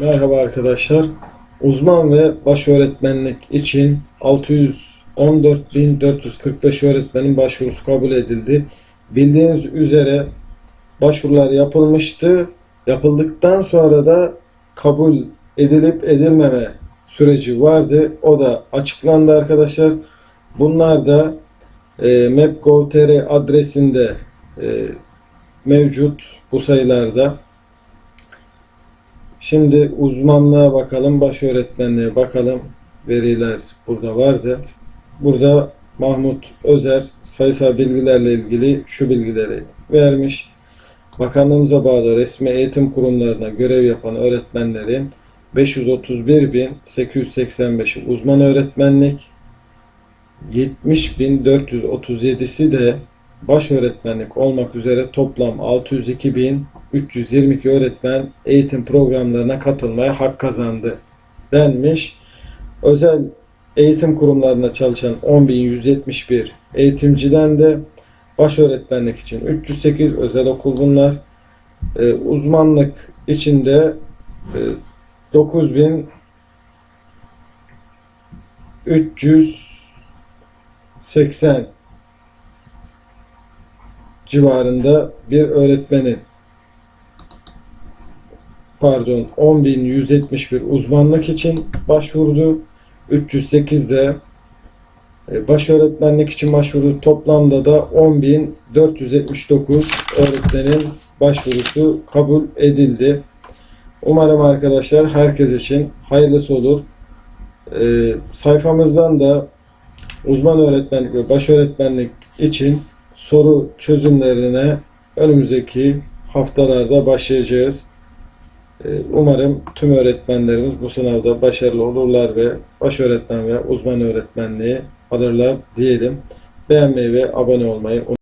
Merhaba arkadaşlar. Uzman ve baş öğretmenlik için 614.445 öğretmenin başvurusu kabul edildi. Bildiğiniz üzere başvurular yapılmıştı. Yapıldıktan sonra da kabul edilip edilmeme süreci vardı. O da açıklandı arkadaşlar. Bunlar da e, map.gov.tr adresinde e, mevcut bu sayılarda. Şimdi uzmanlığa bakalım, baş öğretmenliğe bakalım. Veriler burada vardı. Burada Mahmut Özer sayısal bilgilerle ilgili şu bilgileri vermiş. Bakanlığımıza bağlı resmi eğitim kurumlarına görev yapan öğretmenlerin 531.885'i uzman öğretmenlik, 70.437'si de baş öğretmenlik olmak üzere toplam 602.322 öğretmen eğitim programlarına katılmaya hak kazandı denmiş. Özel eğitim kurumlarında çalışan 10.171 eğitimciden de baş öğretmenlik için 308 özel okul bunlar. Ee, uzmanlık içinde e, 9000 380 civarında bir öğretmenin pardon 10.171 uzmanlık için başvurdu. 308 de e, baş öğretmenlik için başvuru toplamda da 10.479 öğretmenin başvurusu kabul edildi. Umarım arkadaşlar herkes için hayırlısı olur. E, sayfamızdan da uzman öğretmenlik ve baş öğretmenlik için soru çözümlerine önümüzdeki haftalarda başlayacağız. Ee, Umarım tüm öğretmenlerimiz bu sınavda başarılı olurlar ve baş öğretmen ve uzman öğretmenliği alırlar diyelim. Beğenmeyi ve abone olmayı unutmayın.